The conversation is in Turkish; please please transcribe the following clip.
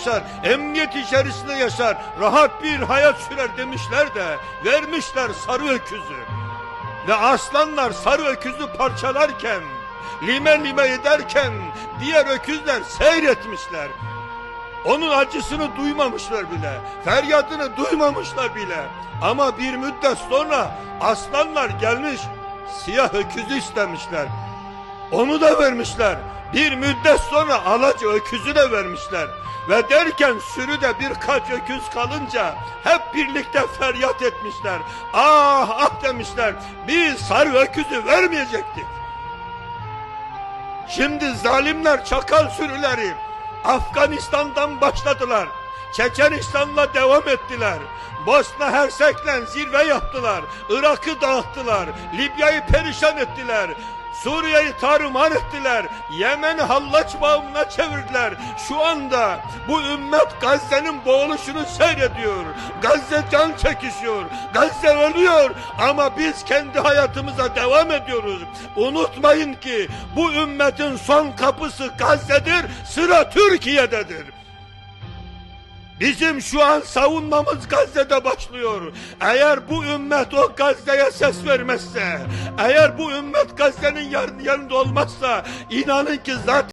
yaşar, emniyet içerisinde yaşar, rahat bir hayat sürer demişler de vermişler sarı öküzü. Ve aslanlar sarı öküzü parçalarken, lime lime ederken diğer öküzler seyretmişler. Onun acısını duymamışlar bile, feryadını duymamışlar bile. Ama bir müddet sonra aslanlar gelmiş, siyah öküzü istemişler. Onu da vermişler. Bir müddet sonra alaca öküzü de vermişler. Ve derken sürüde birkaç öküz kalınca hep birlikte feryat etmişler. Ah ah demişler. Biz sarı öküzü vermeyecektik. Şimdi zalimler çakal sürüleri Afganistan'dan başladılar. Çeçenistan'la devam ettiler. Bosna Hersek'le zirve yaptılar. Irak'ı dağıttılar. Libya'yı perişan ettiler. Suriye'yi tarumar ettiler. Yemen'i hallaç bağımına çevirdiler. Şu anda bu ümmet Gazze'nin boğuluşunu seyrediyor. Gazze can çekişiyor. Gazze ölüyor. Ama biz kendi hayatımıza devam ediyoruz. Unutmayın ki bu ümmetin son kapısı Gazze'dir. Sıra Türkiye'dedir. Bizim şu an savunmamız Gazze'de başlıyor. Eğer bu ümmet o Gazze'ye ses vermezse, eğer bu ümmet Gazze'nin yanında olmazsa, inanın ki zaten